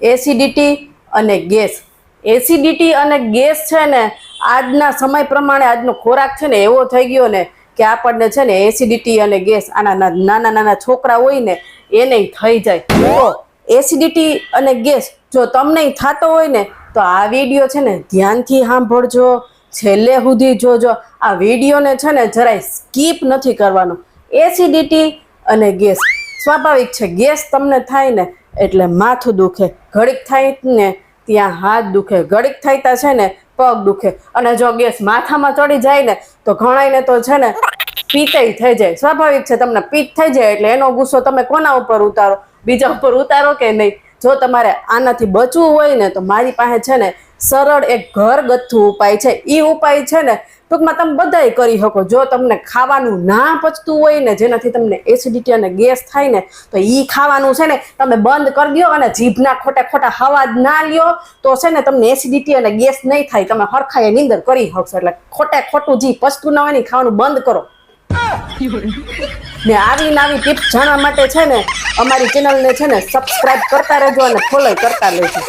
Acidity અને gas. Acidity અને gas છે ને, આજના સમય પ્રમાણે આજનો ખોરાક છે ને એવો થઈ ગયો ને કે આપણને છે ને એસિડિટી અને ગેસ આના નાના નાના છોકરા હોય ને એને થઈ જાય. તો એસિડિટી અને ગેસ જો તમને થતો હોય ને, તો આ વીડિયો છે ને ધ્યાનથી સાંભળજો. છેલ્લે સુધી જોજો. આ વિડીયોને છે ને જરાય સ્કીપ નથી કરવાનો. એસિડિટી અને ગેસ. સ્વાભાવિક છે, ગેસ તમને થાય ને એટલે માથું દુખે, ઘડીક થાય ને ત્યાં હાથ દુખે, ઘડીક થાય ત્યાં છે ને પગ દુખે. અને જો ગેસ માથામાં ચડી જાય ને તો ઘણાઈને તો છે ને પિત્તય થઈ જાય. સ્વાભાવિક છે, તમને પિત્ત થઈ જાય એટલે એનો ગુસ્સો તમે કોના ઉપર ઉતારો? બીજા ઉપર ઉતારો કે નહીં? જો તમારે આનાથી બચવું હોય ને તો મારી પાસે છે ને સરળ એક ઘરગથ્થુ ઉપાય છે. એ ઉપાય છે ને ટૂંકમાં તમે બધાય કરી શકો. જો તમને ખાવાનું ના પચતું હોય ને જેનાથી તમને એસિડિટી અને ગેસ થાય ને, તો એ ખાવાનું છે ને તમે બંધ કરી દો અને જીભના ખોટા ખોટા હવા ના લ્યો, તો છે ને તમને એસિડિટી અને ગેસ નહીં થાય. તમે હરખાએ નીંદર કરી શકશો એટલે ખોટે ખોટું જી પચતું ના હોય ને ખાવાનું બંધ કરો. ને આવી નાવી ટિપ્સ જાણવા માટે છે ને, અમારી ચેનલને છે ને સબસ્ક્રાઇબ કરતા રહેજો અને ફોલો કરતા રહેજો.